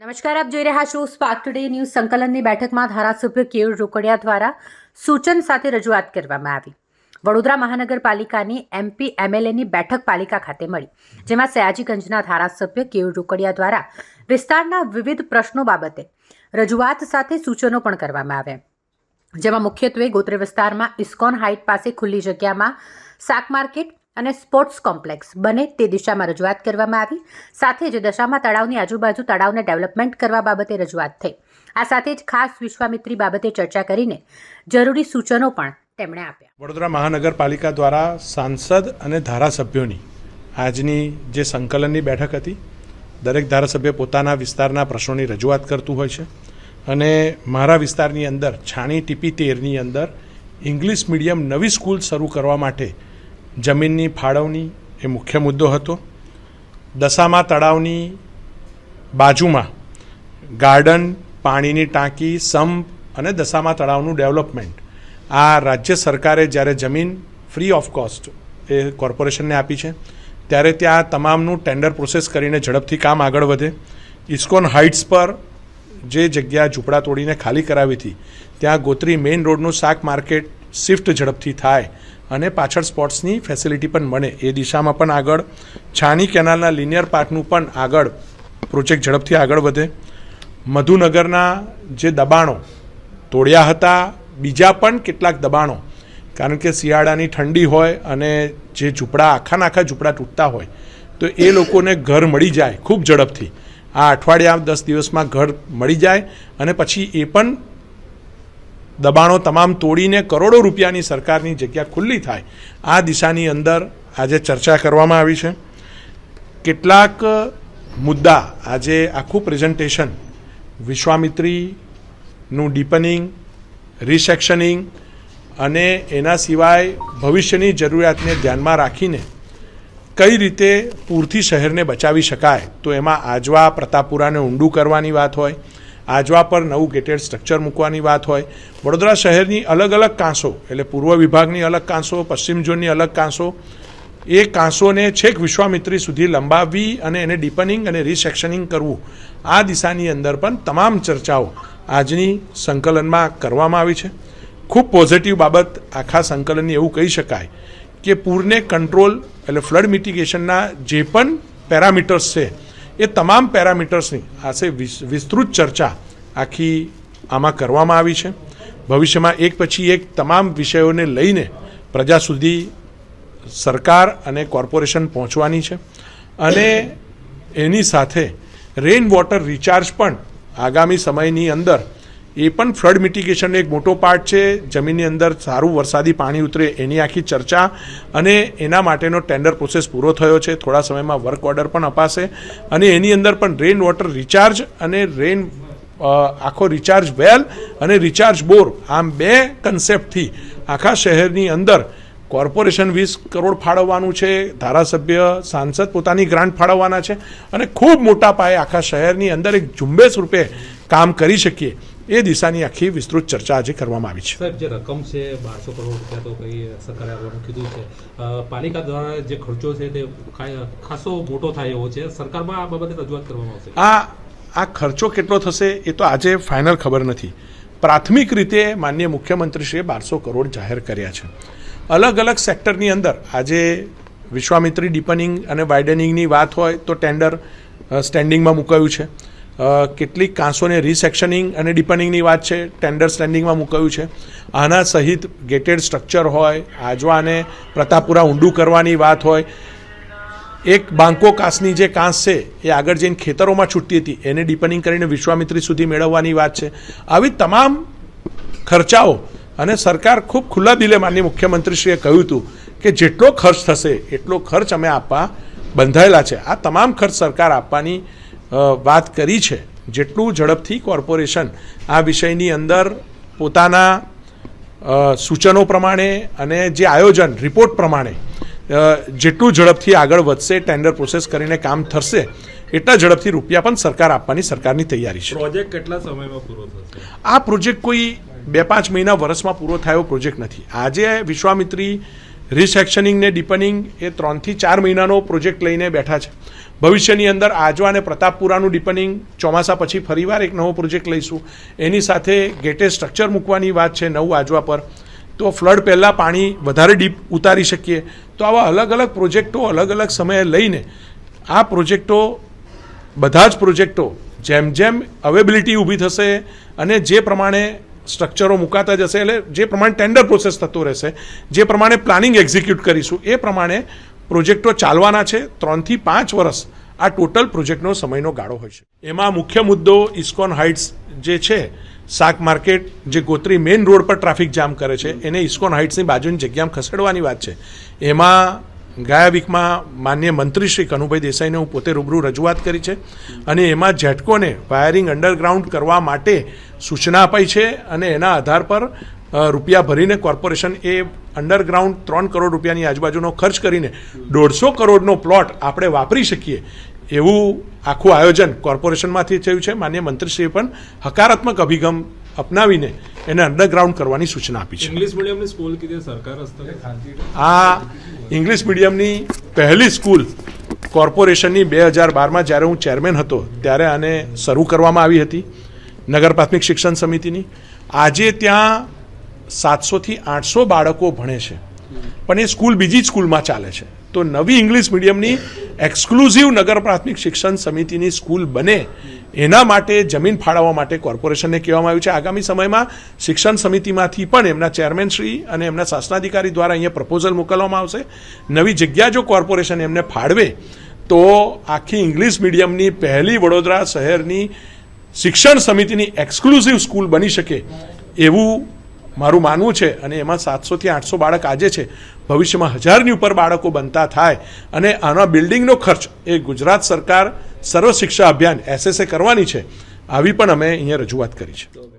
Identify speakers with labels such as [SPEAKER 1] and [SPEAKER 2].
[SPEAKER 1] નમસ્કાર, આપ જોઈ રહ્યા છો સ્પાર્ક ટુડે ન્યૂઝ સંકલનની બેઠકમાં ધારાસભ્ય કેયુર રોકડિયા દ્વારા સૂચન સાથે રજૂઆત કરવામાં આવી. વડોદરા મહાનગરપાલિકાની એમપી એમએલએની બેઠક પાલિકા ખાતે મળી, જેમાં સયાજીગંજના ધારાસભ્ય કેયુર રોકડિયા દ્વારા વિસ્તારના વિવિધ પ્રશ્નો બાબતે રજૂઆત સાથે સૂચનો પણ કરવામાં આવ્યા. જેમાં મુખ્યત્વે ગોત્ર વિસ્તારમાં ઇસ્કોન હાઇટ પાસે ખુલ્લી જગ્યામાં શાક માર્કેટ અને સ્પોર્ટ્સ કોમ્પ્લેક્સ બને તે દિશામાં રજૂઆત કરવામાં આવી. સાથે જ દશામાં તળાવની આજુબાજુ તળાવને ડેવલપમેન્ટ કરવા બાબતે રજૂઆત થઈ. આ સાથે જ ખાસ વિશ્વામિત્રી બાબતે ચર્ચા કરીને જરૂરી સૂચનો પણ તેમણે આપ્યા.
[SPEAKER 2] વડોદરા મહાનગરપાલિકા દ્વારા સાંસદ અને ધારાસભ્યોની આજની જે સંકલનની બેઠક હતી, દરેક ધારાસભ્ય પોતાના વિસ્તારના પ્રશ્નોની રજૂઆત કરતું હોય છે અને મારા વિસ્તારની અંદર છાણી ટીપી તેરની અંદર ઇંગ્લિશ મીડિયમ નવી સ્કૂલ શરૂ કરવા માટે જમીનની ફાળવણી એ મુખ્ય મુદ્દો હતો. દશામા તળાવની બાજુમાં ગાર્ડન, પાણીની ટાંકી, સંપ અને દશામા તળાવનું ડેવલપમેન્ટ. આ રાજ્ય સરકારે જ્યારે જમીન ફ્રી ઓફ કોસ્ટ એ કોર્પોરેશનને આપી છે, ત્યારે ત્યાં તમામનું ટેન્ડર પ્રોસેસ કરીને ઝડપથી કામ આગળ વધે. ઇસ્કોન હાઇટ્સ પર જે જગ્યા ઝૂંપડા તોડીને ખાલી કરાવી હતી, ત્યાં ગોત્રી મેઇન રોડનું શાક માર્કેટ શિફ્ટ ઝડપથી થાય અને પાછળ સ્પોર્ટ્સની ફેસિલિટી પણ મળે એ દિશામાં પણ આગળ, છાની કેનાલના લિનિયર પાર્કનું પણ આગળ પ્રોજેક્ટ ઝડપથી આગળ વધે. મધુનગરના જે દબાણો તોડ્યા હતા, બીજા પણ કેટલાક દબાણો, કારણ કે શિયાળાની ઠંડી હોય અને જે ઝૂંપડા આખા આખા ઝૂંપડા તૂટતા હોય, તો એ લોકોને ઘર મળી જાય ખૂબ ઝડપથી. આ અઠવાડિયા દસ દિવસમાં ઘર મળી જાય અને પછી એ પણ દબાણો તમામ તોડીને કરોડો રૂપિયાની સરકારની જગ્યા ખુલ્લી થાય. આ દિશાની અંદર આજે ચર્ચા કરવામાં આવી છે. કેટલાક મુદ્દા આજે આખું પ્રેઝન્ટેશન, વિશ્વામિત્રીનું ડીપનિંગ, રિસેક્શનિંગ અને એના સિવાય ભવિષ્યની જરૂરિયાતને ધ્યાનમાં રાખીને કઈ રીતે પૂરથી શહેરને બચાવી શકાય, તો એમાં આજવા, પ્રતાપપુરાને ઊંડું કરવાની વાત હોય આજવા પર નવું ગેટેડ સ્ટ્રક્ચર મૂકવાની વાત હોય. વડોદરા શહેરની અલગ અલગ કાંસો, એટલે પૂર્વ વિભાગની અલગ કાંસો, પશ્ચિમ ઝોનની અલગ કાંસો, એ કાંસોને છેક વિશ્વામિત્રી સુધી લંબાવવી અને એને ડીપનિંગ અને રિસેક્શનિંગ કરવું. આ દિશાની અંદર પણ તમામ ચર્ચાઓ આજની સંકલનમાં કરવામાં આવી છે. ખૂબ પોઝિટિવ બાબત આખા સંકલનની એવું કહી શકાય કે પૂરને કંટ્રોલ એટલે ફ્લડ મિટિગેશનના જે પણ પેરામીટર્સ છે એ તમામ પેરામીટર્સની આશે વિસ- વિસ્તૃત ચર્ચા આખી આમાં કરવામાં આવી છે. ભવિષ્યમાં એક પછી એક તમામ વિષયોને લઈને પ્રજા સુધી સરકાર અને કોર્પોરેશન પહોંચવાની છે. અને એની સાથે રેઇન વોટર રિચાર્જ પણ આગામી સમયની અંદર એ પણ ફ્લડ મિટિગેશનનો એક મોટો પાર્ટ છે. જમીનની અંદર સારું વરસાદી પાણી ઉતરે એની આખી ચર્ચા અને એના માટેનો ટેન્ડર પ્રોસેસ પૂરો થયો છે. થોડા સમયમાં વર્ક ઓર્ડર પણ અપાશે અને એની અંદર પણ રેઇન વોટર રિચાર્જ અને રેઇન આખો રિચાર્જ વેલ અને રિચાર્જ બોર આમ બે કન્સેપ્ટથી આખા શહેરની અંદર કોર્પોરેશન વીસ કરોડ ફાળવવાનું છે. ધારાસભ્ય, સાંસદ પોતાની ગ્રાન્ટ ફાળવવાના છે અને ખૂબ મોટા પાયે આખા શહેરની અંદર એક ઝુંબેશ રૂપે કામ કરી શકીએ. એ દિશાની આખી વિસ્તૃત ચર્ચા આજે કરવામાં આવી છે.
[SPEAKER 3] સાહેબ જે રકમ છે બારસો કરોડ રૂપિયા તો કઈ સરકારે આવવાનું કીધું છે. પાલિકા દ્વારા જે ખર્ચો છે તે ખાસો મોટો થાય એવો છે. સરકારમાં આ બાબતે રજૂઆત કરવામાં આવશે.
[SPEAKER 2] આ આ ખર્ચો કેટલો થશે એ તો આજે ફાઇનલ ખબર નથી. પ્રાથમિક રીતે માન્ય મુખ્યમંત્રીશ્રીએ બારસો કરોડ જાહેર કર્યા છે. અલગ અલગ સેક્ટરની અંદર આજે વિશ્વામિત્રી ડીપનિંગ અને વાઇડનિંગની વાત હોય તો ટેન્ડર સ્ટેન્ડિંગમાં મુકાયું છે. કેટલીક કાંસોને રિસેક્શનિંગ અને ડિપેન્ડિંગની વાત છે ટેન્ડર સ્ટેન્ડિંગમાં મુકાયું છે. આના સહિત ગેટેડ સ્ટ્રક્ચર હોય આજવા અને પ્રતાપપુરા ઊંડું કરવાની વાત હોય. એક બાંકો કાંસની જે કાંસ છે, એ આગળ જઈને ખેતરોમાં છૂટતી હતી. એને ડિપેન્ડિંગ કરીને વિશ્વામિત્રી સુધી મેળવવાની વાત છે. આવી તમામ ખર્ચાઓ અને સરકાર ખૂબ ખુલ્લા દિલે માનની મુખ્યમંત્રીશ્રીએ કહ્યું હતું કે જેટલો ખર્ચ થશે, એટલો ખર્ચ અમે આપવા બંધાયેલા છે. આ તમામ ખર્ચ સરકાર આપવાની વાત કરી છે જેટલું ઝડપથી કોર્પોરેશન આ વિષયની અંદર પોતાના સૂચનો પ્રમાણે અને જે આયોજન રિપોર્ટ પ્રમાણે જેટલું ઝડપથી આગળ વધશે ટેન્ડર પ્રોસેસ કરીને કામ થશે એટલા ઝડપથી રૂપિયા પણ સરકાર આપવાની સરકારની તૈયારી છે.
[SPEAKER 3] પ્રોજેક્ટ કેટલા સમયમાં પૂરો થશે?
[SPEAKER 2] આ પ્રોજેક્ટ કોઈ બે પાંચ મહિના વર્ષમાં પૂરો થયો પ્રોજેક્ટ નથી. આજે વિશ્વામિત્રી રિસેક્શનિંગ ને ડીપનિંગ એ ત્રણથી ચાર મહિનાનો પ્રોજેક્ટ લઈને બેઠા છે. ભવિષ્યની અંદર આજવા અને પ્રતાપપુરાનું ડીપનિંગ ચોમાસા પછી ફરીવાર એક નવો પ્રોજેક્ટ લઈશું. એની સાથે ગેટે સ્ટ્રક્ચર મૂકવાની વાત છે નવું આજવા પર. તો ફ્લડ પહેલાં પાણી વધારે ડીપ ઉતારી શકીએ. તો આવા અલગ અલગ પ્રોજેક્ટો અલગ અલગ સમયે લઈને આ પ્રોજેક્ટો, બધા જ પ્રોજેક્ટો જેમ જેમ અવેબિલિટી ઊભી થશે અને જે પ્રમાણે સ્ટ્રક્ચરો મુકાતા જશે એટલે જે પ્રમાણે ટેન્ડર પ્રોસેસ થતો રહેશે, જે પ્રમાણે પ્લાનિંગ એક્ઝિક્યુટ કરીશું, એ પ્રમાણે પ્રોજેક્ટો ચાલવાના છે. ત્રણથી પાંચ વર્ષ આ ટોટલ પ્રોજેક્ટનો સમયનો ગાળો હોય છે. એમાં મુખ્ય મુદ્દો ઇસ્કોન હાઇટ્સ જે છે, શાક માર્કેટ, જે ગોત્રી મેઇન રોડ પર ટ્રાફિક જામ કરે છે, એને ઇસ્કોન હાઇટ્સની બાજુની જગ્યામાં ખસેડવાની વાત છે. એમાં ગયા વીકમાં માન્ય મંત્રી શ્રી કનુભાઈ દેસાઈને હું પોતે રૂબરૂ રજૂઆત કરી છે અને એમાં જેટકોને વાયરિંગ અંડરગ્રાઉન્ડ કરવા માટે સૂચના અપાઈ છે અને એના આધાર પર રૂપિયા ભરીને કોર્પોરેશન એ અંડરગ્રાઉન્ડ ત્રણ કરોડ રૂપિયાની આજુબાજુનો ખર્ચ કરીને દોઢસો કરોડનો પ્લોટ આપણે વાપરી શકીએ એવું આખું આયોજન કોર્પોરેશનમાંથી થયું છે. માન્ય મંત્રીશ્રીએ પણ હકારાત્મક અભિગમ અપનાવીને એને અંડરગ્રાઉન્ડ કરવાની સૂચના આપી છે.
[SPEAKER 4] ઇંગ્લિશ મીડિયમની સ્કૂલ સરકાર
[SPEAKER 2] આ ઇંગ્લિશ મીડિયમની પહેલી સ્કૂલ કોર્પોરેશનની બે હજાર બારમાં જ્યારે હું ચેરમેન હતો ત્યારે આને શરૂ કરવામાં આવી હતી નગર પ્રાથમિક શિક્ષણ સમિતિની. આજે ત્યાં સાતસોથી આઠસો બાળકો ભણે છે. પણ એ સ્કૂલ બીજી જ સ્કૂલમાં ચાલે છે. તો નવી ઇંગ્લિશ મીડિયમની એક્સક્લુઝિવ નગર પ્રાથમિક શિક્ષણ સમિતિની સ્કૂલ બને, એના માટે જમીન ફાળવવા માટે કોર્પોરેશનને કહેવામાં આવ્યું છે. આગામી સમયમાં શિક્ષણ સમિતિમાંથી પણ એમના ચેરમેન શ્રી અને એમના શાસનાધિકારી દ્વારા અહીંયા પ્રપોઝલ મોકલવામાં આવશે. નવી જગ્યા જો કોર્પોરેશન એમને ફાળવે, તો આખી ઇંગ્લિશ મીડિયમની પહેલી વડોદરા શહેરની શિક્ષણ સમિતિની એક્સક્લુઝિવ સ્કૂલ બની શકે એવું મારું માનવું છે અને એમાં સાતસોથી આઠસો બાળક આજે છે. ભવિષ્યમાં હજારની ઉપર બાળકો બનતા થાય અને આના બિલ્ડિંગનો ખર્ચ એ ગુજરાત સરકાર સર્વ શિક્ષા અભિયાન એસએસએ કરવાની છે. આવી પણ અમે અહીંયા રજૂઆત કરી છે.